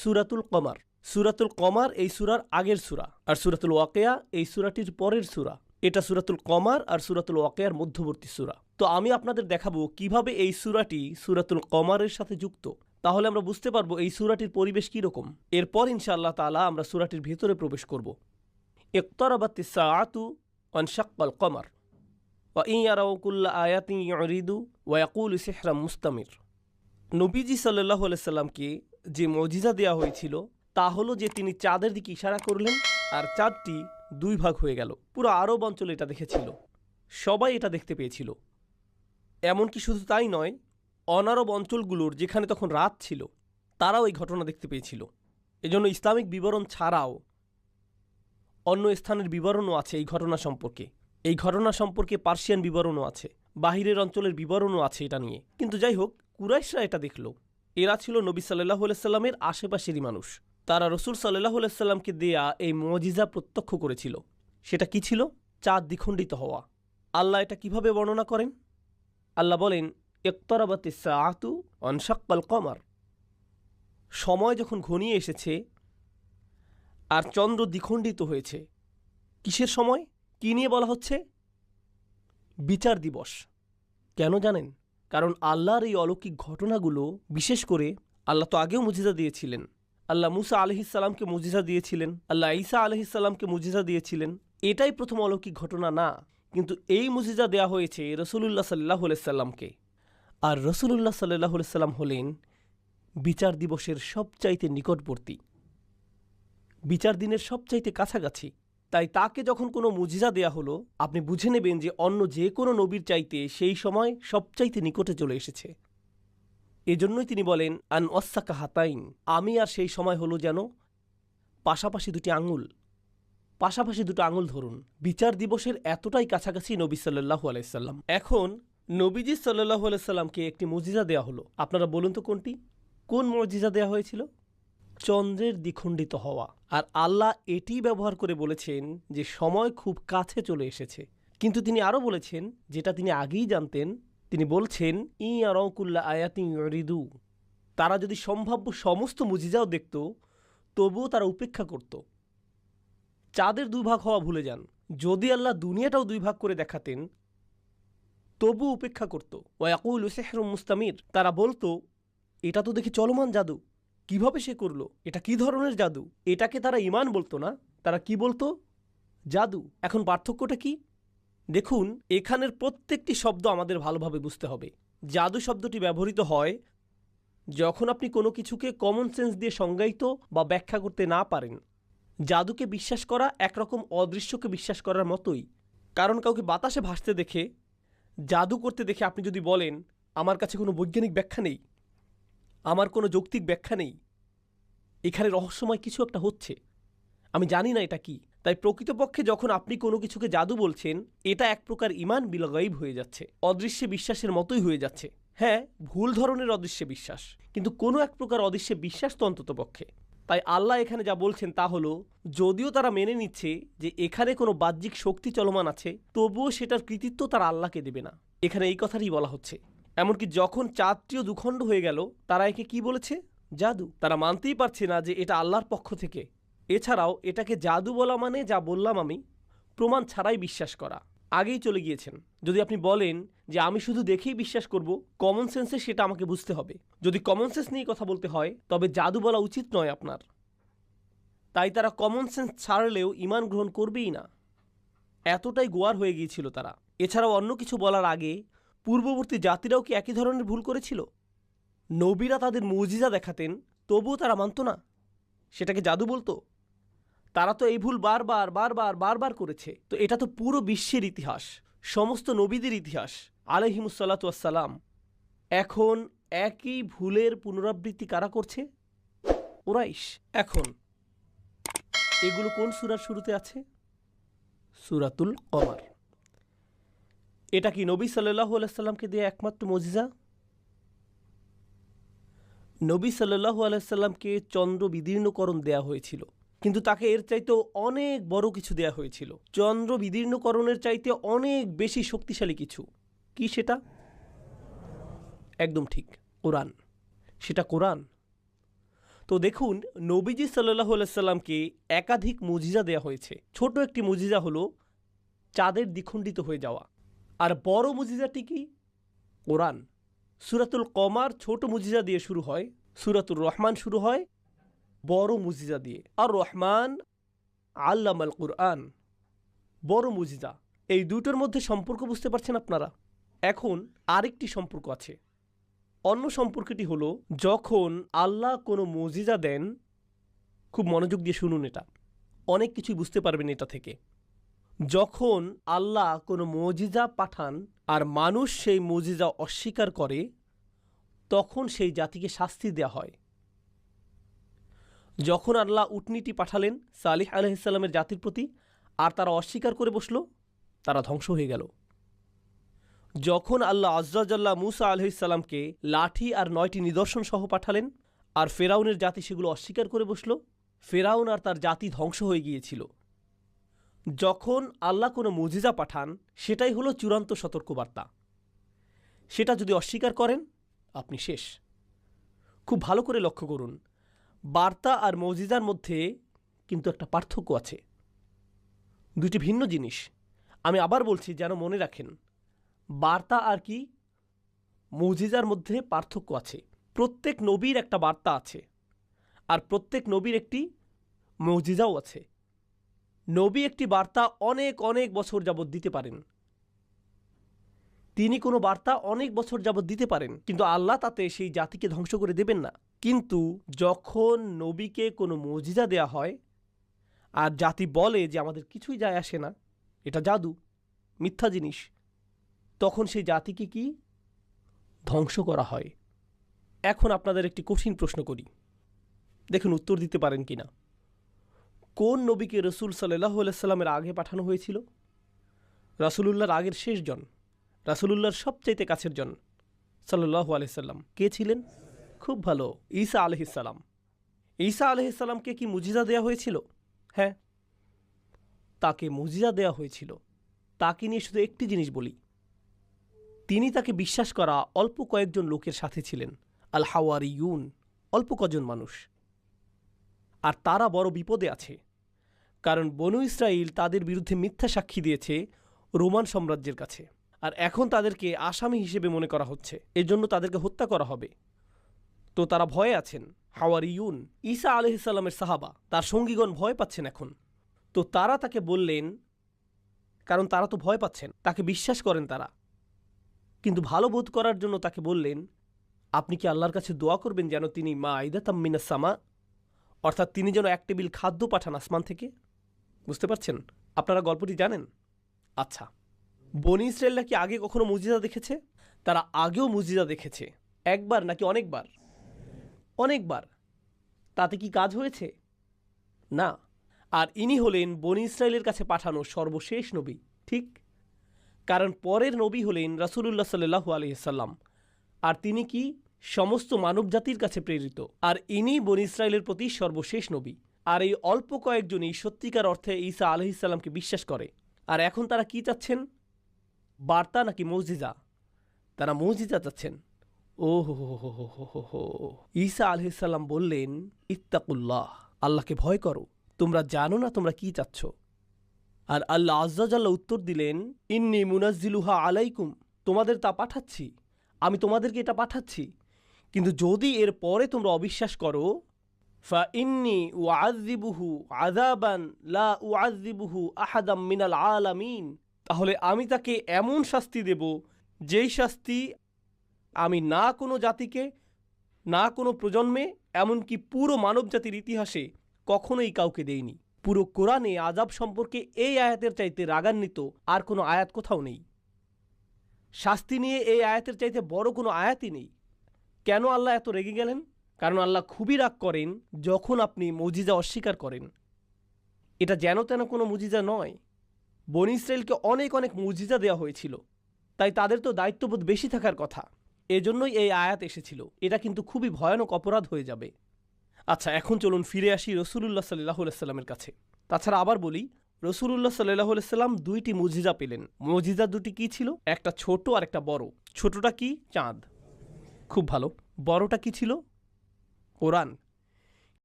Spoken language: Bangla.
সুরাতুল কমার। সুরাতুল কমার এই সুরার আগের সুরা, আর সুরাতুল ওয়াকেয়া এই সুরাটির পরের সুরা। এটা সুরাতুল কমার আর সুরাতুল ওয়াকেয়ার মধ্যবর্তী সুরা। তো আমি আপনাদের দেখাবো কীভাবে এই সুরাটি সুরাতুল কমারের সাথে যুক্ত। তাহলে আমরা বুঝতে পারব এই সুরাটির পরিবেশ কীরকম। এরপর ইনশাআল্লাহ তালা আমরা সুরাটির ভেতরে প্রবেশ করব। ইকতারাবাতি সাআতু অনশাক্কাল কমার। ওয়াইন ইয়ারাউ কুল্লা আয়াতি ইউরিদু ওয়াকুল সিহরাম মুস্তামির। নবীজি সাল্লাহ সাল্লামকে যে মজিজা দেয়া হয়েছিল, তা হলো যে তিনি চাঁদের দিকে ইশারা করলেন আর চাঁদটি দুই ভাগ হয়ে গেল। পুরো আরব অঞ্চলে এটা দেখেছিল। সবাই এটা দেখতে পেয়েছিল। এমনকি শুধু তাই নয়, অনারব অঞ্চলগুলোর যেখানে তখন রাত ছিল, তারাও এই ঘটনা দেখতে পেয়েছিল। এজন্য ইসলামিক বিবরণ ছাড়াও অন্য স্থানের বিবরণও আছে এই ঘটনা সম্পর্কে। এই ঘটনা সম্পর্কে পার্সিয়ান বিবরণও আছে, বাহিরের অঞ্চলের বিবরণও আছে এটা নিয়ে। কিন্তু যাই হোক, কুরাইশরা এটা দেখল। এরা ছিল নবী সাল্লাহ সাল্লামের আশেপাশেরই মানুষ। তারা রসুল সাল্লাহ সাল্লামকে দেয়া এই মজিজা প্রত্যক্ষ করেছিল। সেটা কি ছিল? চাঁদ দ্বিখণ্ডিত হওয়া। আল্লাহ এটা কীভাবে বর্ণনা করেন? আল্লাহ বলেন ইকতরাবাতি সাআতু অনশাক্কাল কমার। সময় যখন ঘনিয়ে এসেছে, আর চন্দ্র দ্বিখণ্ডিত হয়েছে, কিসের সময়? কী নিয়ে বলা হচ্ছে? বিচার দিবস। কেন জানেন? কারণ আল্লাহর এই অলৌকিক ঘটনাগুলো, বিশেষ করে আল্লাহ তো আগেও মুজিজা দিয়েছিলেন। আল্লাহ মুসা আলহিসাল্লামকে মুজিজা দিয়েছিলেন, আল্লাহ ঈসা আলহিসাল্লামকে মুজিজা দিয়েছিলেন। এটাই প্রথম অলৌকিক ঘটনা না, কিন্তু এই মুজিজা দেয়া হয়েছে রসুলুল্লাহ সাল্লাহ সাল্লামকে। আর রসুলুল্লাহ সাল্লাহ সাল্লাম হলেন বিচার দিবসের সবচাইতে নিকটবর্তী। বিচার দিনের সবচাইতে কাছাকাছি। তাই তাকে যখন কোনো মুজিজা দেয়া হলো, আপনি বুঝে নেবেন যে অন্য যে কোনো নবীর চাইতে সেই সময় সবচাইতে নিকটে চলে এসেছে। এজন্যই তিনি বলেন, আন অস্সাকা হাতাইন। আমি আর সেই সময় হলো যেন পাশাপাশি দুটি আঙুল। পাশাপাশি দুটো আঙুল ধরুন। বিচার দিবসের এতটাই কাছাকাছি নবী সাল্লাহু আলাইসাল্লাম এখন নবীজি সাল্লাহু আলাইসাল্লামকে একটি মুজিজা দেওয়া হলো। আপনারা বলুন তো কোনটি? কোন মজিজা দেওয়া হয়েছিল? চন্দ্রের দ্বিখণ্ডিত হওয়া। আর আল্লাহ এটি ব্যবহার করে বলেছেন যে, সময় খুব কাছে চলে এসেছে। কিন্তু তিনি আরও বলেছেন, যেটা তিনি আগেই জানতেন, তিনি বলছেন, ই আরকুল্লা আয়াতি রিদু তারা যদি সম্ভাব্য সমস্ত মুজিজাও দেখত, তবুও তারা উপেক্ষা করত। চাঁদের দুভাগ হওয়া ভুলে যান। যদি আল্লাহ দুনিয়াটাও দুই ভাগ করে দেখাতেন তবু উপেক্ষা করত। ওয়াকুল সেহরুম মুস্তামির। তারা বলতো, এটা তো দেখি চলমান জাদু। কীভাবে সে করল? এটা কি ধরনের জাদু? এটাকে তারা ইমান বলতো না? তারা কি বলতো? জাদু। এখন পার্থক্যটা কি? দেখুন, এখানের প্রত্যেকটি শব্দ আমাদের ভালোভাবে বুঝতে হবে। জাদু শব্দটি ব্যবহৃত হয় যখন আপনি কোনো কিছুকে কমন সেন্স দিয়ে সংজ্ঞায়িত বা ব্যাখ্যা করতে না পারেন। জাদুকে বিশ্বাস করা একরকম অদৃশ্যকে বিশ্বাস করার মতোই। কারণ কাউকে বাতাসে ভাসতে দেখে, জাদু করতে দেখে আপনি যদি বলেন, আমার কাছে কোনো বৈজ্ঞানিক ব্যাখ্যা নেই। আমার কোনো যৌক্তিক ব্যাখ্যা নেই। এখানে রহস্যময় কিছু একটা হচ্ছে। আমি জানি না এটা কি। তাই প্রকৃতপক্ষে যখন আপনি কোনো কিছুকে জাদু বলছেন, এটা এক প্রকার ইমান বিলগাইব হয়ে যাচ্ছে। অদৃশ্যে বিশ্বাসের মতোই হয়ে যাচ্ছে। হ্যাঁ ভুল ধরনের অদৃশ্যে বিশ্বাস। কিন্তু কোনো এক প্রকার অদৃশ্যে বিশ্বাস তো অন্তত পক্ষে। তাই আল্লাহ এখানে যা বলছেন তা হলো, যদিও তারা মেনে নিচ্ছে যে এখানে কোনো বাহ্যিক শক্তি চলমান আছে, তবুও সেটার কৃতিত্ব তারা আল্লাহকে দেবে না। এখানে এই কথাটাই বলা হচ্ছে। এমনকি যখন চাঁদটিও দুখণ্ড হয়ে গেল, তারা একে কি বলেছে? জাদু। তারা মানতেই পারছে না যে এটা আল্লাহর পক্ষ থেকে। এছাড়াও এটাকে জাদু বলা মানে যা বললাম আমি, প্রমাণ ছাড়াই বিশ্বাস করা। আগেই চলে গিয়েছেন। যদি আপনি বলেন যে আমি শুধু দেখেই বিশ্বাস করব কমন সেন্সে সেটা আমাকে বুঝতে হবে। যদি কমন সেন্স নিয়ে কথা বলতে হয়, তবে জাদু বলা উচিত নয় আপনার। তাই তারা কমন সেন্স ছাড়লেও ইমান গ্রহণ করবেই না। এতটাই গোয়ার হয়ে গিয়েছিল তারা। এছাড়াও অন্য কিছু বলার আগে পূর্ববর্তী জাতিরাও কি একই ধরনের ভুল করেছিল? নবীরা তাদের মজিজা দেখাতেন, তবুও তারা মানত না। সেটাকে জাদু বলতো? তারা তো এই ভুল বারবার বারবার বারবার করেছে। তো এটা তো পুরো বিশ্বের ইতিহাস, সমস্ত নবীদের ইতিহাস আলহিমুসাল্লাতাম এখন একই ভুলের পুনরাবৃত্তি কারা করছে? ওরাইশ এখন, এগুলো কোন সুরার শুরুতে আছে? সুরাতুল কমার। এটা কি নবী সাল্লাহ আলাইসাল্লামকে দিয়ে একমাত্র মজিজা? নবী সাল্লাহু আলাইসাল্লামকে চন্দ্র বিদীর্ণকরণ দেয়া হয়েছিল। কিন্তু তাকে এর চাইতে অনেক বড় কিছু দেয়া হয়েছিল। চন্দ্র বিদীর্ণকরণের চাইতে অনেক বেশি শক্তিশালী কিছু। কি সেটা? একদম ঠিক, কোরআন। সেটা কোরআন। তো দেখুন, নবীজি সাল্লাহ সাল্লামকে একাধিক মুজিজা দেওয়া হয়েছে। ছোট একটি মুজিজা হলো চাঁদের দ্বিখণ্ডিত হয়ে যাওয়া। আর বড় মুজিজাটি কি? কোরআন। সুরাতুল কমার ছোট মুজিজা দিয়ে শুরু হয়, সুরাতুর রহমান শুরু হয়, বড় মুজিজা দিয়ে। আর রহমান আল্লাম আল কোরআন। বড় মুজিজা। এই দুটোর মধ্যে সম্পর্ক বুঝতে পারছেন আপনারা? এখন আরেকটি সম্পর্ক আছে। অন্য সম্পর্কটি হলো, যখন আল্লাহ কোনো মজিজা দেন, খুব মনোযোগ দিয়ে শুনুন এটা। অনেক কিছুই বুঝতে পারবেন এটা থেকে। যখন আল্লাহ কোনো মজিজা পাঠান আর মানুষ সেই মজিজা অস্বীকার করে, তখন সেই জাতিকে শাস্তি দেয়া হয়। যখন আল্লাহ উটনিটি পাঠালেন সালিহ আলহিসাল্লামের জাতির প্রতি আর তারা অস্বীকার করে বসল, তারা ধ্বংস হয়ে গেল। যখন আল্লাহ আজ্জাজাল্লাহ মুসা আলহিসাল্লামকে লাঠি আর নয়টি নিদর্শন সহ পাঠালেন আর ফেরাউনের জাতি সেগুলো অস্বীকার করে বসল, ফেরাউন আর তার জাতি ধ্বংস হয়ে গিয়েছিল। যখন আল্লাহ কোনো মুজিজা পাঠান, সেটাই হলো চূড়ান্ত সতর্কবার্তা। সেটা যদি অস্বীকার করেন, আপনি শেষ। খুব ভালো করে লক্ষ্য করুন, বার্তা আর মজিজার মধ্যে কিন্তু একটা পার্থক্য আছে। দুটি ভিন্ন জিনিস। আমি আবার বলছি, যেন মনে রাখেন, বার্তা আর কি মজিজার মধ্যে পার্থক্য আছে। প্রত্যেক নবীর একটা বার্তা আছে, আর প্রত্যেক নবীর একটি মজিজাও আছে। নবী একটি বার্তা অনেক অনেক বছর যাবৎ দিতে পারেন। তিনি কোনো বার্তা অনেক বছর যাবৎ দিতে পারেন, কিন্তু আল্লাহ তাতে সেই জাতিকে ধ্বংস করে দেবেন না। কিন্তু যখন নবীকে কোনো মজিদা দেয়া হয়, আর জাতি বলে যে আমাদের কিছুই যায় আসে না, এটা জাদু, মিথ্যা জিনিস, তখন সেই জাতিকে কি? ধ্বংস করা হয়। এখন আপনাদের একটি কঠিন প্রশ্ন করি। দেখুন উত্তর দিতে পারেন কি না কোন নবীকে রসুল সাল্লাহ সাল্লামের আগে পাঠানো হয়েছিল? রাসুলুল্লাহর আগের শেষ জন, রাসুলুল্লাহর সবচাইতে কাছের জন সাল্লাহ আলহিসাল্লাম কে ছিলেন? খুব ভালো, ঈসা আলহিসাল্লাম ঈসা আলহিসাল্লামকে কি মুজিজা দেয়া হয়েছিল? হ্যাঁ তাকে মুজিজা দেয়া হয়েছিল। তাকে নিয়ে শুধু একটি জিনিস বলি। তিনি তাকে বিশ্বাস করা অল্প কয়েকজন লোকের সাথে ছিলেন আল হাওয়ারি ইউন অল্প কজন মানুষ। আর তারা বড় বিপদে আছে। কারণ বনু ইসরায়েল তাদের বিরুদ্ধে মিথ্যা সাক্ষী দিয়েছে রোমান সাম্রাজ্যের কাছে। আর এখন তাদেরকে আসামি হিসেবে মনে করা হচ্ছে। এজন্য তাদেরকে হত্যা করা হবে। তো তারা ভয়ে আছেন। হাওয়ারি ইউন ঈসা আলহিসাল্লামের সাহাবা, তার সঙ্গীগণ ভয় পাচ্ছেন এখন। তো তারা তাকে বললেন, কারণ তারা তো ভয় পাচ্ছেন, তাকে বিশ্বাস করেন তারা। কিন্তু ভালো বোধ করার জন্য তাকে বললেন, আপনি কি আল্লাহর কাছে দোয়া করবেন যেন তিনি মা আইদা তাম্মিনা সামা, অর্থাৎ তিনি যেন এক টেবিল খাদ্য পাঠান আসমান থেকে? বুঝতে পারছেন? আপনারা গল্পটি জানেন? আচ্ছা। বনি ইসরায়েলরা কি আগে কখনো মুজিদা দেখেছে? তারা আগেও মুজিদা দেখেছে। একবার নাকি অনেকবার? অনেকবার। তাতে কি কাজ হয়েছে? না। আর ইনি হলেন বনি ইসরায়েলের কাছে পাঠানো সর্বশেষ নবী, ঠিক? কারণ পরের নবী হলেন রাসুলুল্লাহ সাল্লু আলহিসাল্লাম আর তিনি কি? সমস্ত মানবজাতির কাছে প্রেরিত। আর ইনি বন ইসরায়েলের প্রতি সর্বশেষ নবী। আর এই অল্প কয়েকজনই সত্যিকার অর্থে ঈসা আলহিসাল্লামকে বিশ্বাস করে। আর এখন তারা কি চাচ্ছেন? বার্তা নাকি মসজিদা তারা মসজিদা চাচ্ছেন। ও হো হো হো হো হো ঈসা বললেন, ইত্তাকুল্লাহ, আল্লাহকে ভয় করো। তোমরা জানো না তোমরা কি চাচ্ছ? আর আল্লাহ আজ্জাজাল্লাহ উত্তর দিলেন, ইন্নি মুনাজ্জিলুহা আলাইকুম, তোমাদের তা পাঠাচ্ছি। আমি তোমাদেরকে এটা পাঠাচ্ছি। কিন্তু যদি এর পরে তোমরা অবিশ্বাস করো ফা ইন্নি ওয়াজিবুহু আজাবান লা ওয়াজিবুহু আহাদাম মিনাল তাহলে আমি তাকে এমন শাস্তি দেব, যেই শাস্তি আমি না কোনো জাতিকে, না কোনো প্রজন্মে, এমনকি পুরো মানবজাতির ইতিহাসে কখনোই কাউকে দেইনি। পুরো কোরআনে আজাব সম্পর্কে এই আয়াতের চাইতে রাগান্বিত আর কোনো আয়াত কোথাও নেই। শাস্তি নিয়ে এই আয়াতের চাইতে বড় কোনো আয়াতই নেই। কেন আল্লাহ এত রেগে গেলেন? কারণ আল্লাহ খুবই রাগ করেন যখন আপনি মজিজা অস্বীকার করেন। এটা যেন তেন কোনো মুজিজা নয়। বন ইসরায়েলকে অনেক অনেক মুজিজা দেওয়া হয়েছিল। তাই তাদের তো দায়িত্ববোধ বেশি থাকার কথা। এজন্যই এই আয়াত এসেছিল। এটা কিন্তু খুবই ভয়ানক অপরাধ হয়ে যাবে। আচ্ছা এখন চলুন ফিরে আসি রসুলুল্লাহ সাল্লাহ সাল্লামের কাছে। তাছাড়া আবার বলি, রসুলুল্লাহ সাল্লাহ সাল্লাম দুইটি মুজিজা পেলেন। মুজিজা দুটি কি ছিল? একটা ছোট আর একটা বড়। ছোটটা কি? চাঁদ। খুব ভালো। বড়টা কি ছিল? কোরআন